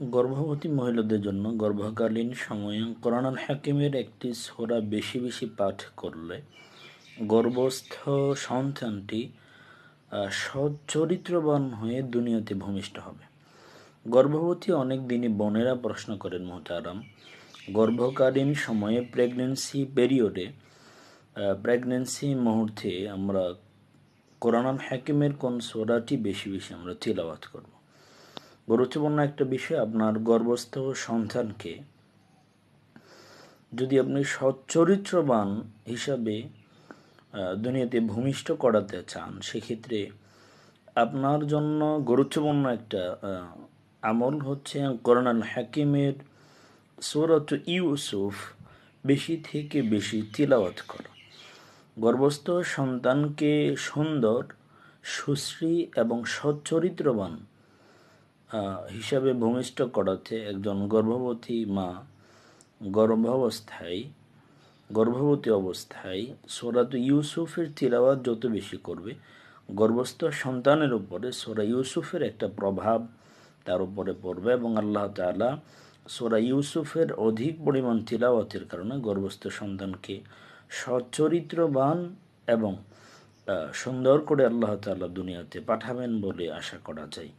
গর্ভবতী মহিলাদের জন্য গর্ভকালীন সময়ে কোরআন হাকিমের একটি সোরা বেশি বেশি পাঠ করলে গর্ভস্থ সন্তানটি আহ, সচ্চরিত্রবান হয়ে দুনিয়াতে ভূমিষ্ঠ হবে। গর্ভবতী অনেক দিনই বোনেরা প্রশ্ন করেন মোহতারাম গর্ভকালীন সময়ে প্রেগনেন্সি পেরিয়ডে প্রেগনেন্সি মুহূর্তে আমরা কোরআন হাকিমের কোন সোরাটি বেশি বেশি আমরা তিলাওয়াত করব? গুরুত্বপূর্ণ একটা বিষয়, আপনার গর্ভস্থ সন্তানকে যদি আপনি সচ্চরিত্রবান হিসাবে দুনিয়াতে ভূমিষ্ঠ করাতে চান, সেক্ষেত্রে আপনার জন্য গুরুত্বপূর্ণ একটা আমল হচ্ছে করোনাল হাকিমের সুরত ইউসুফ, বেশি থেকে বেশি তিলাওয়াত করা। গর্ভস্থ সন্তানকে সুন্দর, সুশ্রী এবং সচ্চরিত্রবান হিসাবে ভূমিষ্ঠ করাতে একজন গর্ভবতী মা গর্ভাবস্থায়, গর্ভবতী অবস্থায় সোরাত ইউসুফের তিলাওয়াত যত বেশি করবে, গর্ভস্থ সন্তানের উপরে সোরা ইউসুফের একটা প্রভাব তার উপরে পড়বে এবং আল্লাহ তাআলা সোরা ইউসুফের অধিক পরিমাণ তিলাওয়াতের কারণে গর্ভস্থ সন্তানকে সচ্চরিত্রবান এবং সুন্দর করে আল্লাহ তাআলা দুনিয়াতে পাঠাবেন বলে আশা করা যায়।